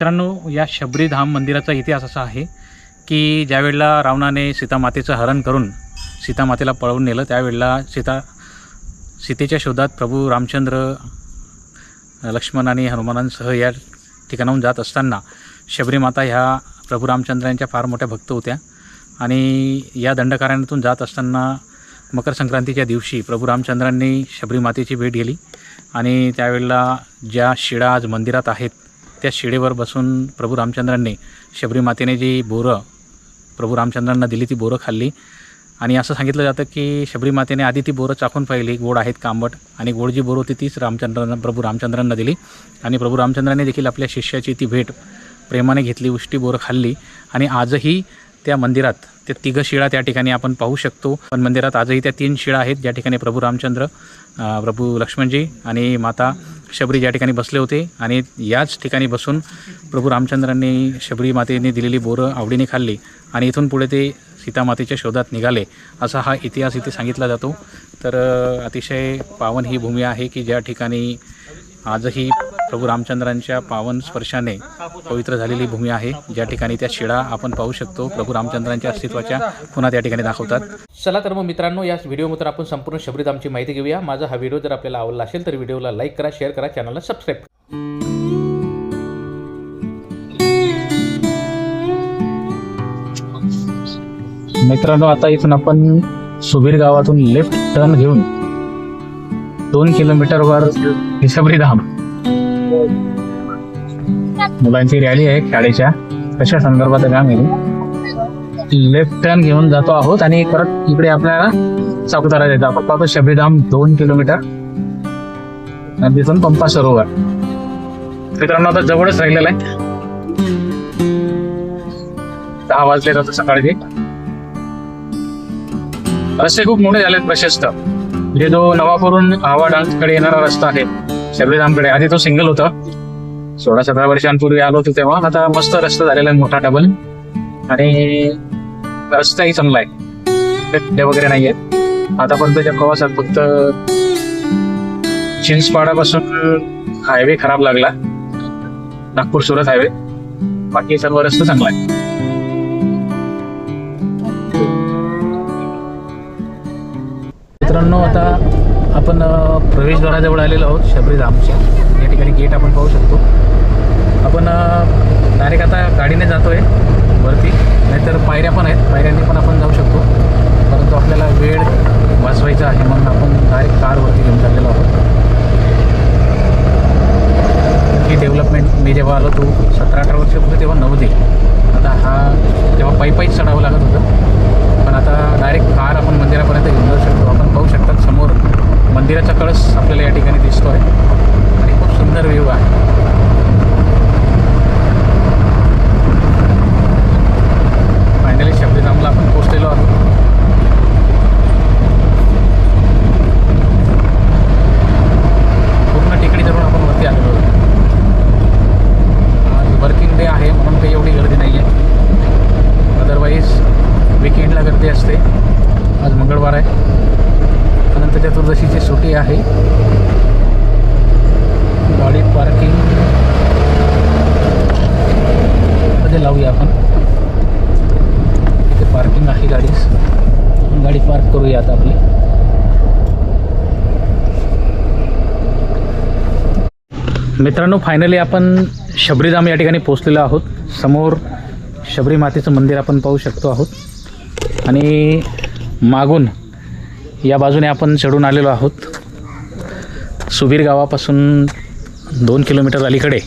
मित्रांनो या शबरीधाम मंदिराचा इतिहास असा आहे की ज्यावेळेला रावणाने सीतामातेचं हरण करून सीतामातेला पळवून नेलं त्यावेळेला सीता सीतेच्या शोधात प्रभू रामचंद्र लक्ष्मण आणि हनुमानांसह या ठिकाणाहून जात असताना शबरीमाता ह्या प्रभू रामचंद्रांच्या फार मोठ्या भक्त होत्या. आणि या दंडकारण्यातून जात असताना मकर संक्रांतीच्या दिवशी प्रभू रामचंद्रांनी शबरीमातेची भेट गेली आणि त्यावेळेला ज्या शिळा आज मंदिरात आहेत त्या शिळेवर बसून प्रभू रामचंद्रांनी शबरीमातेने जी बोरं प्रभू रामचंद्रांना दिली ती बोरं खाल्ली. आणि असं सांगितलं जातं की शबरीमातेने आधी ती बोरं चाखून पाहिली गोड आहेत कांबट आणि गोड जी बोरं होती तीच रामचंद्रांना प्रभू रामचंद्रांना दिली. आणि प्रभू रामचंद्रांनी देखील आपल्या शिष्याची ती भेट प्रेमाने घेतली उष्टी बोरं खाल्ली. आणि आजही त्या मंदिरात त्या तिघं शिळा त्या ठिकाणी आपण पाहू शकतो. पण मंदिरात आजही त्या तीन शिळा आहेत ज्या ठिकाणी प्रभू रामचंद्र प्रभू लक्ष्मणजी आणि माता शबरी ज्या ठिकाणी बसले होते आणि याच ठिकाणी बसून प्रभू रामचंद्रांनी शबरी मातेने दिलेली बोरं आवडीने खाल्ली आणि इथून पुढे ते सीतामातेच्या शोधात निघाले असा हा इतिहास इथे सांगितला जातो. तर अतिशय पावन ही भूमी आहे की ज्या ठिकाणी आजही प्रभू रामचंद्रांच्या पावन स्पर्शाने पवित्र झालेली भूमी आहे. ज्या ठिकाणी त्या शिळा आपण पाहू शकतो प्रभू रामचंद्रांच्या अस्तित्वाच्या पुन्हा त्या ठिकाणी दाखवतात. चला तर मग मित्रांनो या व्हिडिओमध्ये आपण संपूर्ण शबरीधामची माहिती घेऊया. माझा हा व्हिडिओ जर आपल्याला आवडला असेल तर व्हिडिओला लाईक करा शेअर करा चॅनलला सबस्क्राईब करा. मित्रांनो आता इथून आपण सुबीर गावातून लेफ्ट टर्न घेऊन दोन किलोमीटरवर हिशबरी धाम. मुलांची रॅली आहे शाळेच्या. कशा संदर्भात काम आहे लेफ्ट टर्न घेऊन जातो आहोत आणि परत इकडे आपल्याला सापुतारा येतो. आपण पाहतो दोन किलोमीटर. आणि तिथून पंपा सरोवर. मित्रांनो आता जवळच राहिलेलं आहे. दहा वाजले जातो सकाळी रस्ते खूप मोठे झालेत प्रशस्त. म्हणजे जो नवापूरून आवाडांकडे कडे येणारा रस्ता आहे शबरीधामकडे आधी तो सिंगल होता. सोळा सतरा वर्षांपूर्वी आलो होतो तेव्हा. आता मस्त रस्ता झालेला आहे मोठा डबल आणि रस्ताही चांगला आहे. खड्डे वगैरे नाही आहेत आतापर्यंतच्या प्रवासात फक्त चिंचपाडापासून हायवे खराब लागला. नागपूर सुरत हायवे बाकी सर्व रस्ता चांगला आहे मित्रांनो आता आपण प्रवेशद्वाराजवळ आलेलो आहोत शबरीधामच्या या ठिकाणी गेट आपण पाहू शकतो. आपण डायरेक्ट आता गाडीने जातो आहे वरती. नाहीतर पायऱ्या पण आहेत. पायऱ्यांनी पण आपण जाऊ शकतो परंतु आपल्याला वेळ वाचवायचा आहे म्हणून आपण डायरेक्ट कारवरती घेऊन चाललेलो आहोत ही डेव्हलपमेंट मी जेव्हा आलो तो सतरा अठरा वर्षापूर्वी तेव्हा नव्हती आता हा तेव्हा पायी पायीच चढावं लागत होतं पण आता डायरेक्ट कार आपण मंदिरापर्यंत घेऊन जाऊ शकतो आपण पाहू शकतात समोर मंदिराचा कळस आपल्याला या ठिकाणी दिसतो आहे आणि खूप सुंदर व्ह्यू आहे. फायनली शबरीधामला आपण पोचलेलो आहोत पूर्ण टिकडी धरून आपण वरती आलेलो आहोत आज वर्किंग डे आहे म्हणून काही एवढी गर्दी नाही आहे अदरवाईज विकेंडला गर्दी असते आज मंगळवार आहे अनंत चतुर्दशीची सुट्टी आहे गाडी पार्किंगमध्ये लावूया आपण इथे पार्किंग आहे गाडी. गाडी पार्क करूया आता आपली. मित्रांनो फायनली आपण शबरीधाम या ठिकाणी पोहोचलेलो आहोत. समोर शबरी मातेचं मंदिर आपण पाहू शकतो आहोत. आणि मागून या बाजूने आपण चढून आलेलो आहोत. सुबीर गावापासून दोन किलोमीटर अलीकडे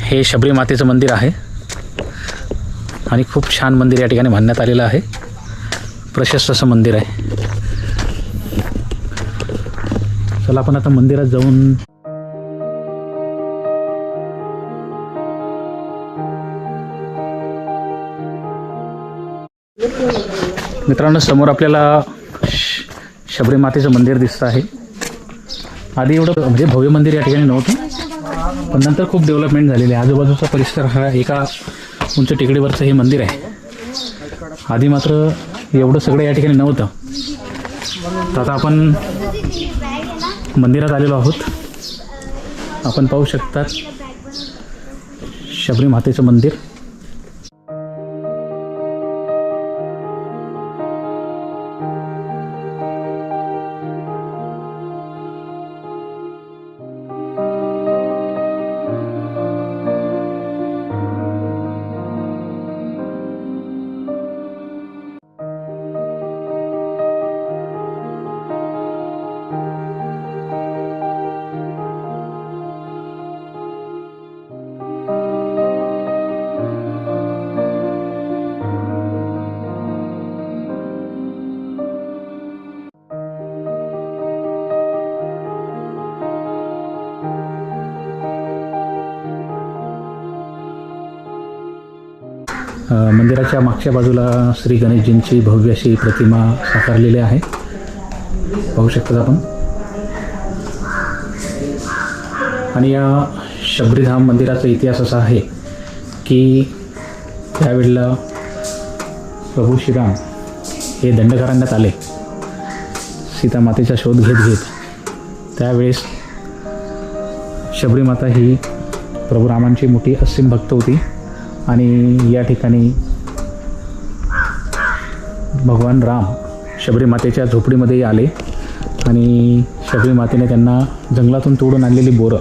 हे शबरी मातेचं मंदिर आहे. आणि खूप छान मंदिर या ठिकाणी बांधण्यात आलेलं आहे. प्रशस्त असं मंदिर आहे. चला आपण आता मंदिरात जाऊन मित्रांनो समोर आपल्याला शबरी मातेचं मंदिर दिसतं आहे. आधी एवढं म्हणजे भव्य मंदिर या ठिकाणी नव्हतं पण नंतर खूप डेव्हलपमेंट झालेली आहे. आजूबाजूचा परिसर हा एका उंच टेकडीवरचं हे मंदिर आहे. आधी मात्र एवढं सगळं या ठिकाणी नव्हतं. तर आता आपण मंदिरात आलेलो आहोत. आपण पाहू शकतात शबरी मातेचं मंदिर. मंदिराच्या मागच्या बाजूला श्री गणेशजींची भव्य अशी प्रतिमा साकारलेली आहे. पाहू शकतात आपण. आणि या शबरीधाम मंदिराचा इतिहास असा आहे की त्यावेळेला प्रभू श्रीराम हे दंडकारण्यात आले. सीतामातेचा शोध घेत घेत त्यावेळेस शबरीमाता ही प्रभू रामांची मोठी असीम भक्त होती. आणि या ठिकाणी भगवान राम शबरी मातेच्या झोपडीमध्ये आले आणि शबरी मातेने त्यांना जंगलातून तोडून आणलेली बोरं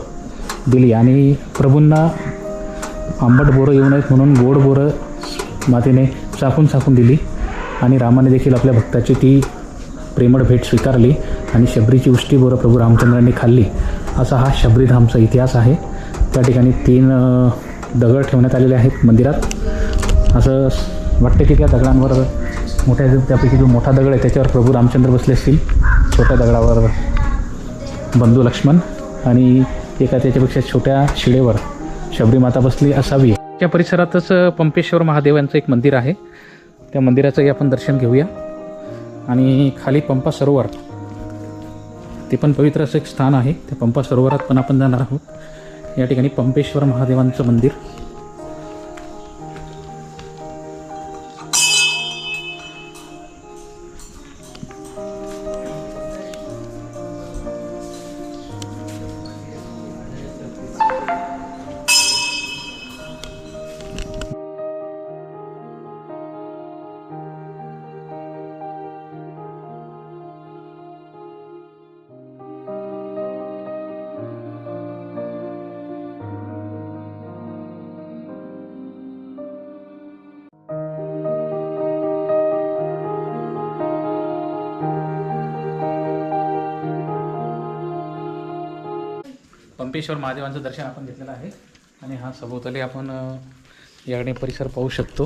दिली. आणि प्रभूंना आंबट बोरं येऊ नयेत म्हणून गोड बोरं मातेने चाकून चाकून दिली. आणि रामाने देखील आपल्या भक्ताची ती प्रेमळ भेट स्वीकारली आणि शबरीची उष्टी बोरं प्रभू रामचंद्रांनी खाल्ली. असा हा शबरीधामचा इतिहास आहे. त्या ठिकाणी तीन दगड ठेवण्यात आलेले आहेत मंदिरात. असं वाटतं की त्या दगडांवर मोठ्या त्यापैकी जो मोठा दगड आहे त्याच्यावर प्रभू रामचंद्र बसले असतील. छोट्या दगडावर बंधू लक्ष्मण आणि एका त्याच्यापेक्षा छोट्या शिडेवर शबरी माता बसली असावी. त्या परिसरातच पंपेश्वर महादेवांचं एक मंदिर आहे. त्या मंदिराचंही आपण दर्शन घेऊया. आणि खाली पंपा सरोवर ते पण पवित्र असं एक स्थान आहे. त्या पंपा सरोवरात पण आपण जाणार आहोत. या ठिकाणी पंपेश्वर महादेवांचं मंदिर पंपेश्वर महादेवांचं दर्शन आपण घेतलेलं आहे. आणि हा सभोवताली आपण अ, याकडे परिसर पाहू शकतो.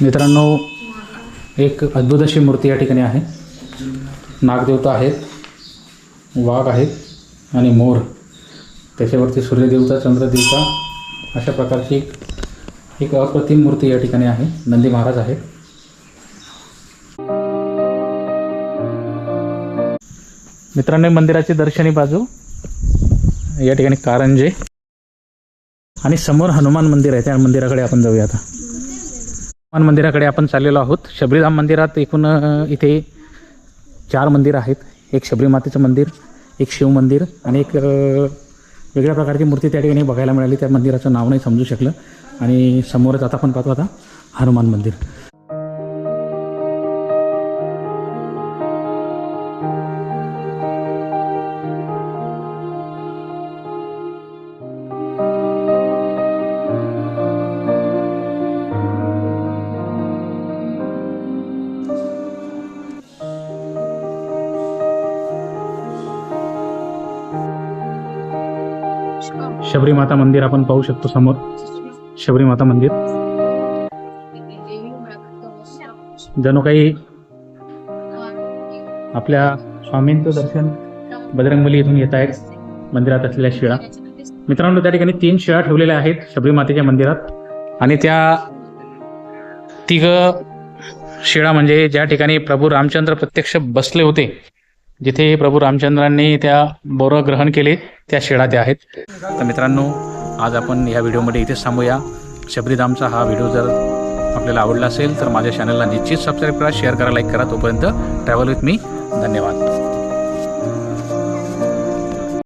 मित्रांनो एक अद्भुत अशी मूर्ती या ठिकाणी आहे. नागदेवता आहेत वाघ आहेत आणि मोर. त्याच्यावरती सूर्यदेवता चंद्रदेवता अशा प्रकारची एक अप्रतिम मूर्ती या ठिकाणी आहे. नंदी महाराज आहेत. मित्रांनो मंदिराची दर्शनी बाजू या ठिकाणी कारंजे आणि समोर हनुमान मंदिर आहे. त्या मंदिराकडे आपण जाऊया आता. हनुमान मंदिराकडे आपण चाललेलो आहोत. शबरीधाम मंदिरात एकूण इथे चार मंदिर आहेत. एक शबरी मातेचं मंदिर एक शिव मंदिर आणि एक वेगळ्या प्रकारची मूर्ती त्या ठिकाणी बघायला मिळाली. त्या मंदिराचं नाव नाही समजू शकलं. आणि समोरच आता आपण पाहतो आता हनुमान मंदिर. शबरी माता मंदिर आपण पाहू शकतो समोर. शबरी माता मंदिर. जणू काही आपल्या स्वामींचं दर्शन बजरंगबली इथून येत आहेत मंदिरात असलेल्या शिळा. मित्रांनो त्या ठिकाणी तीन शिळा ठेवलेल्या आहेत शबरी मातेच्या मंदिरात. आणि त्या तिघ शिळा म्हणजे ज्या ठिकाणी प्रभू रामचंद्र प्रत्यक्ष बसले होते जिथे प्रभू रामचंद्रांनी त्या बोरं ग्रहण केले त्या शिळा त्या आहेत. तर मित्रांनो आज आपण या व्हिडिओमध्ये इथेच थांबूया. शबरीधामचा हा व्हिडिओ जर आपल्याला आवडला असेल तर माझ्या चॅनलला निश्चित सबस्क्राईब करा शेअर करा लाईक करा. तोपर्यंत ट्रॅव्हल विथ मी धन्यवाद.